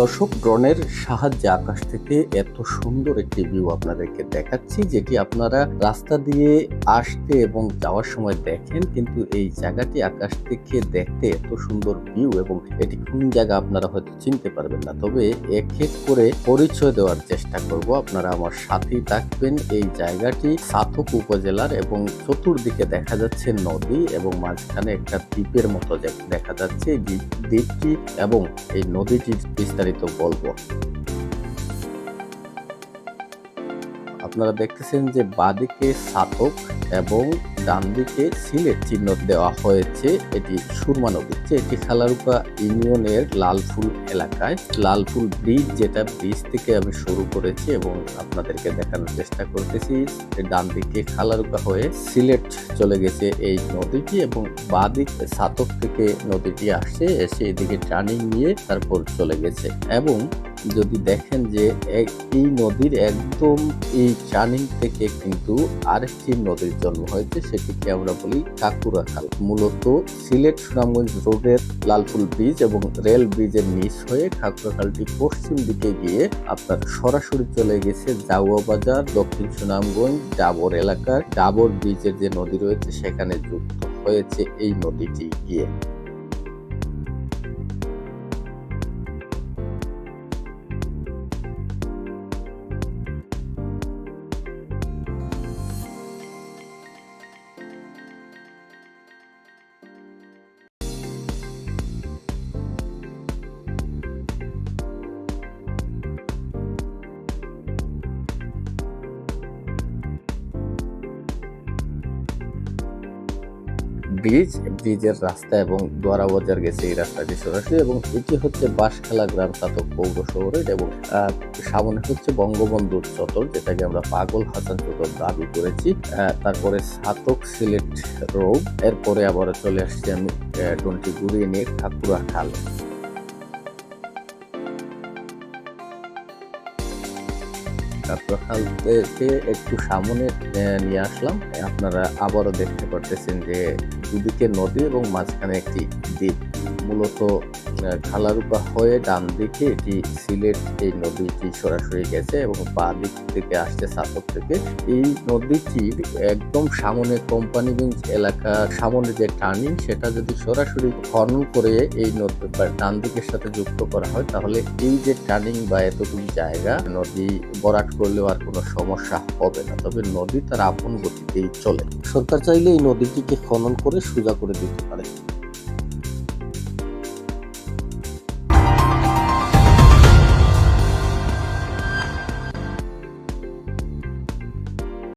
দর্শক, ড্রোনের সাহায্যে আকাশ থেকে এত সুন্দর একটি ভিউ আপনাদেরকে দেখাচ্ছি, যেটি আপনারা রাস্তা দিয়ে আসতে এবং যাওয়ার সময় দেখেন, কিন্তু এই জায়গাটি আকাশ থেকে দেখতে এত সুন্দর ভিউ এবং এটি কোন জায়গা আপনারা হয়তো চিনতে পারবেন না। তবে এক এক করে পরিচয় দেওয়ার চেষ্টা করব। আপনারা আমার সাথেই থাকবেন এই জায়গাটি সাতক উপজেলার এবং চতুর্দিকে দেখা যাচ্ছে নদী এবং মাঝখানে একটা দ্বীপের মতো দেখা যাচ্ছে। দ্বীপটি এবং এই নদীটির বিস্তারিত বলব। আপনারা দেখতেছেন যে বাদিকে সাতক এবং ডান দিকে সিলেট চিহ্ন দেওয়া হয়েছে। এটি সুরমা নদী যে এটি খালারুপা ইউনিয়নের লালফুল এলাকায়। লালফুল ব্রিজ, যেটা ব্রিজ থেকে আমি শুরু করেছি এবং আপনাদেরকে দেখানোর চেষ্টা করতেছি ডান দিকে খালারুপা হয়ে সিলেট চলে গেছে এই নদীটি এবং বাদিক সাতক থেকে নদীটি আসছে, এসে এদিকে টার্নিং নিয়ে তারপর চলে গেছে। এবং যদি দেখেন যে এই নদীর একদম এই টার্নিং থেকে কিন্তু আরেকটি নদীর জন্ম হয়েছে, সেটিকে আমরা বলি কাকুরা খাল। মূলত সিলেট সুনামগঞ্জ রোডের লালফুল ব্রিজ এবং রেল ব্রিজের নিচ হয়ে কাকুরা খালটি পশ্চিম দিকে গিয়ে আপনার সরাসরি চলে গেছে জাউয়া বাজার, দক্ষিণ সুনামগঞ্জ, ডাবর এলাকার। ডাবর ব্রিজের যে নদী রয়েছে, সেখানে যুক্ত হয়েছে এই নদীটি গিয়ে। ব্রিজ, ব্রিজের রাস্তা এবং দোয়ারা বাজার গেছে এই রাস্তাটি সরাসরি এবং এটি হচ্ছে বাঁশখালা গ্রাম সাতক পৌর শহরের এবং সামনে হচ্ছে বঙ্গবন্ধুর চত্বর, যেটাকে আমরা পাগল হাসান চত্বর দাবি করেছি। তারপরে সাতক সিলেট রোড, এরপরে আবার চলে আসছি আমি টোয়েন্টি ঘুরিয়ে নিয়ে ঠাকুরা খাল কাকরাখাল একটু সামনে নিয়ে আসলাম। আপনারা আবারও দেখতে পারতেছেন যে দুদিকে নদী এবং মাঝখানে একটি দ্বীপ। মূলত আহ, খালারুপা হয়ে ডান দিকে এটি সিলেট এই নদীটি সরাসরি গেছে এবং বাঁ দিক থেকে আসছে সাতক থেকে। এই নদীটির একদম সামনে কোম্পানিগঞ্জ এলাকা সামনে যে টার্নিং সেটা যদি সরাসরি খনন করে এই নদী বা ডান দিকের সাথে যুক্ত করা হয় তাহলে এই যে টার্নিং বা এতটুকু জায়গা নদী বরাট করলেও আর কোনো সমস্যা হবে না। তবে নদী তার আপন গতিতেই চলে। সরকার চাইলে এই নদীটিকে খনন করে সোজা করে দিতে পারে।